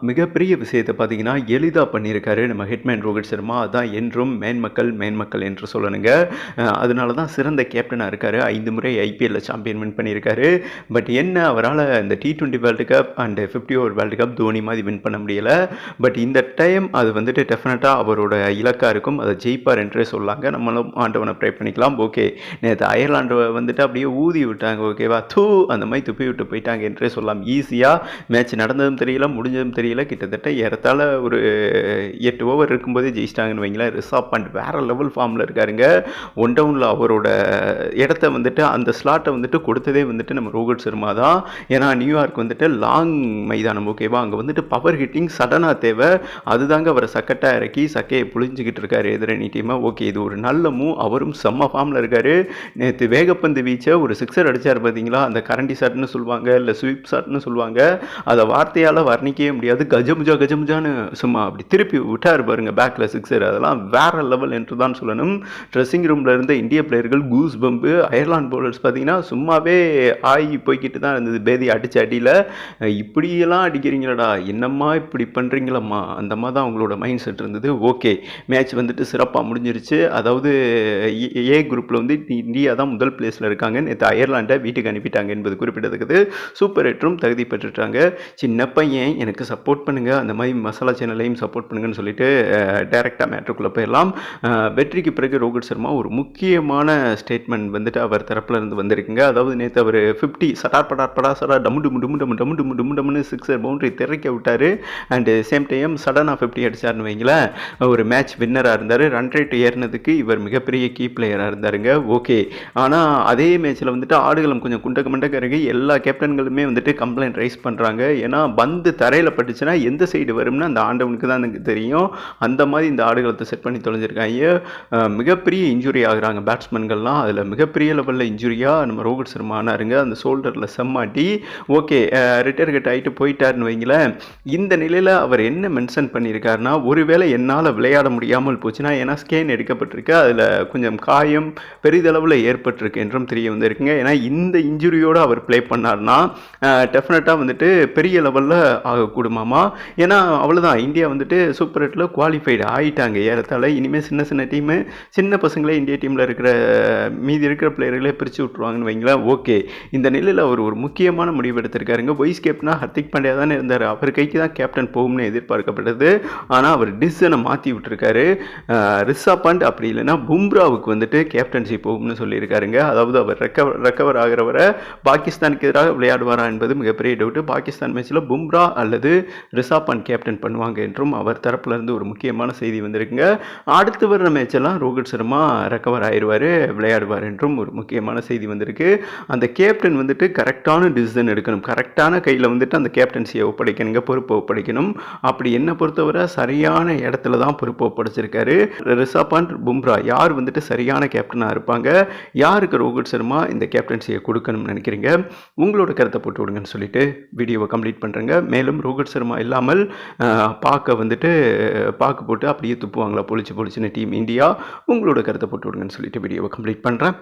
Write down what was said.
மிகப்பெரிய விஷயத்தை பார்த்தீங்கன்னா எளிதாக பண்ணியிருக்காரு நம்ம ஹிட்மேன் ரோஹித் சர்மா. அதான் என்றும் மேன்மக்கள் மேன்மக்கள் என்று சொல்லணுங்க. அதனால தான் சிறந்த கேப்டனாக இருக்கார். ஐந்து முறை ஐபிஎல்ல சாம்பியன் வின் பண்ணியிருக்காரு. பட் என்ன அவரால் இந்த T twenty world cup and fifty over world cup Dhoni மாதிரி வின் பண்ண முடியலை. பட் இந்த டைம் அது வந்துட்டு டெஃபினட்டாக அவரோட இலக்காக இருக்கும். அதை ஜெயிப்பார் என்றே சொல்லாங்க. நம்மளும் ஆண்டவனை ப்ரே பண்ணிக்கலாம். ஓகே. நேற்று அயர்லாண்டு வந்துட்டு அப்படியே ஊதி விட்டாங்க. ஓகேவா? தூ அந்த மாதிரி துப்பி விட்டு போயிட்டாங்க என்றே சொல்லலாம் ஈஸியாக மேட்ச் நடந்ததும் தெரியல முடிஞ்சதும் தெரியல. கிட்டத்தட்ட ஏறத்தாழ ஒரு எட்டு ஓவர் இருக்கும்போதே ஜெயிச்சிட்டாங்கன்னு வைங்களேன். ரிஷாப் பண்ட் வேறு லெவல் ஃபார்மில் இருக்காருங்க. ஒன் டவுனில் அவரோட இடத்த வந்துட்டு அந்த ஸ்லாட்டை வந்துட்டு கொடுத்ததே வந்துட்டு நம்ம ரோஹித் சர்மா தான். ஏன்னா நியூயார்க் வந்துட்டு லாங் மைதானம் ஓகேவா அங்கே வந்துட்டு பவர் ஹிட்டிங் சடனாக தேவை. அதுதாங்க அவரை சக்கட்டாக இறக்கி சக்கையை புழிஞ்சிக்கிட்டு இருக்காரு எதிரணி டீமை ஓகே இது ஒரு நல்ல மூவ் அவரும் செம்ம ஃபார்மில் இருக்காரு. நேற்று வேகப்பந்து வீச்சை ஒரு சிக்ஸர் அடித்தார் பார்த்தீங்களா அந்த கரண்டி ஷாட்னு சொல்லுவாங்க இல்லை ஸ்வீப் ஷாட்னு சொல்லுவாங்க. அதை வார்த்தையால் வர்ணிக்கவே முடியாது. கஜமுஜா கஜமுஜான்னு சும்மா அப்படி திருப்பி விட்டார் பாருங்க பேக்கில் சிக்ஸர் அதெல்லாம் வேற லெவல் என்று தான் சொல்லணும். ட்ரெஸ்ஸிங் ரூமில் இருந்த இந்திய பிளேயர்கள் கூஸ் பம்பு அயர்லாந்து பவுலர்ஸ் பார்த்தீங்கன்னா சும்மாவே ஆகி போய்கிட்டு தான் இருந்தது. பேதி அடிச்ச அடியில் இப்படியெல்லாம் அடிக்கிறீங்களடா என்னம்மா இப்படி பண்ணுறீங்களம்மா அந்த மாதிரி தான் அவங்களோட மைண்ட் செட் இருந்தது. ஓகே மேட்ச் வந்துட்டு சிறப்பாக முடிஞ்சிருச்சு. அதாவது ஏ- குரூப்பில் வந்து இந்தியா தான் முதல் பிளேஸில் இருக்காங்க. நேற்று அயர்லாண்டை வீட்டுக்கு அனுப்பிட்டாங்க என்பது குறிப்பிடத்தக்கது. சூப்பர் எட்டும் தகுதி பெற்றுட்டாங்க. சின்ன பையன் எனக்கு சப் சப்போர்ட் பண்ணுங்க. அந்த மாதிரி மசாலா சேனலையும் சப்போர்ட் பண்ணுங்கன்னு சொல்லிட்டு டேரெக்டாக மேட்ருக்குள்ளே போயிடலாம். வெற்றிக்கு பிறகு ரோஹித் சர்மா ஒரு முக்கியமான ஸ்டேட்மெண்ட் வந்துட்டு அவர் தரப்புல இருந்து வந்திருக்குங்க. அதாவது நேற்று அவர் ஃபிஃப்டி சடார் படார் படா சடா டம்மு டுமு டுமு டம்மு டம்மு டுமு டுமு டம்முன்னு சிக்ஸர் பவுண்டரி திறக்க விட்டார். அண்டு சேம் டைம் சடனாக ஃபிஃப்டி அடிச்சார்னு வைங்களேன். ஒரு மேட்ச் வின்னராக இருந்தார். ரன் ரேட் ஏறினதுக்கு இவர் மிகப்பெரிய கீ பிளேயராக இருந்தாருங்க. ஓகே ஆனால் அதே மேட்ச்சில் வந்துட்டு ஆடுகளம் கொஞ்சம் குண்டக்க மண்டக்க இறங்கி எல்லா கேப்டன்களுமே வந்துட்டு கம்ப்ளைண்ட் ரைஸ் பண்ணுறாங்க ஏன்னா பந்து தரையில் வந்துச்சுன்னா எந்த சைடு வரும்னு அந்த ஆண்டவனுக்கு தான் எனக்கு தெரியும். அந்த மாதிரி இந்த ஆடுகளத்தை செட் பண்ணி தொலைஞ்சிருக்காங்க. மிகப்பெரிய இன்ஜுரி ஆகுறாங்க பேட்ஸ்மேன்கள்லாம் அதில் மிகப்பெரிய லெவலில் இன்ஜுரியாக நம்ம ரோஹித் சர்மா ஆனாருங்க. அந்த ஷோல்டரில் செம்மாட்டி. ஓகே ரிட்டையர் கட் ஆகிட்டு போயிட்டாருன்னு வைங்களேன். இந்த நிலையில் அவர் என்ன மென்ஷன் பண்ணியிருக்காருன்னா ஒருவேளை என்னால் விளையாட முடியாமல் போச்சுன்னா ஏன்னா ஸ்கேன் எடுக்கப்பட்டிருக்கு. அதில் கொஞ்சம் காயம் பெரிதளவில் ஏற்பட்டிருக்கு என்றும் தெரிய வந்திருக்குங்க. ஏன்னா இந்த இன்ஜுரியோடு அவர் ப்ளே பண்ணார்னா டெஃபினட்டாக வந்துட்டு பெரிய லெவலில் ஆமாம் ஏன்னா அவ்வளோதான் இந்தியா வந்துட்டு சூப்பர் எட்டில் குவாலிஃபைடு ஆகிட்டாங்க ஏறத்தால் இனிமேல் சின்ன சின்ன டீமு சின்ன பசங்களே இந்தியா டீமில் இருக்கிற மீதி இருக்கிற பிளேயர்களே பிரித்து விட்ருவாங்கன்னு வைங்களேன். ஓகே இந்த நிலையில் அவர் ஒரு முக்கியமான முடிவு எடுத்திருக்காருங்க. வைஸ் கேப்டனா ஹர்திக் பாண்டியா தானே இருந்தார். அவர் கைக்கு தான் கேப்டன் போகும்னு எதிர்பார்க்கப்பட்டது ஆனால் அவர் டிசனை மாற்றி விட்டுருக்காரு. ரிஷா ரிஷப் பண்ட் அப்படி இல்லைன்னா பும்ராவுக்கு வந்துட்டு கேப்டன்சி போகும்னு சொல்லியிருக்காருங்க. அதாவது அவர் ரெக்கவர் ரெக்கவர் ஆகிறவரை பாகிஸ்தானுக்கு எதிராக விளையாடுவாரா என்பது மிகப்பெரிய டவுட்டு பாகிஸ்தான் மேட்ச்சில் பும்ரா அல்லது ரிஷப் பண்ட் கேப்டன் பண்ணுவாங்க என்றும் அவர் தரப்புல இருந்து ஒரு முக்கியமான செய்தி வந்திருக்குங்க. அடுத்து வர்ற மேட்செல்லாம் ரோஹித் சர்மா ரெக்கவர் ஆயிடுவார் விளையாடுவார் என்றும் ஒரு முக்கியமான செய்தி வந்திருக்கு. அந்த கேப்டன் வந்துட்டு கரெக்டான டிசிஷன் எடுக்கணும். கரெக்டான கையில் வந்துட்டு அந்த கேப்டன்சியை ஒப்படைக்கணுங்க பொறுப்பை ஒப்படைக்கணும். அப்படி என்னை பொறுத்தவரை சரியான இடத்துல தான் பொறுப்பை ஒப்படைச்சிருக்காரு. ரிஷப் பண்ட் பும்ரா யார் வந்துட்டு சரியான கேப்டனாக இருப்பாங்க? யாருக்கு ரோஹித் சர்மா இந்த கேப்டன்சியை கொடுக்கணும்னு நினைக்கிறீங்க? உங்களோட கருத்தை போட்டு விடுங்கன்னு சொல்லிட்டு வீடியோவை கம்ப்ளீட் பண்ணுறேங்க மேலும் ரோஹித் சர்மா இல்லாமல் பார்க்க வந்துட்டு பார்க்க போட்டு அப்படியே துப்புவாங்களா? பொழிச்சு பொழிச்சுன்னு டீம் இந்தியா உங்களோட கருத்தை போட்டு விடுங்கன்னு சொல்லிட்டு வீடியோவை கம்ப்ளீட் பண்ணுறேன்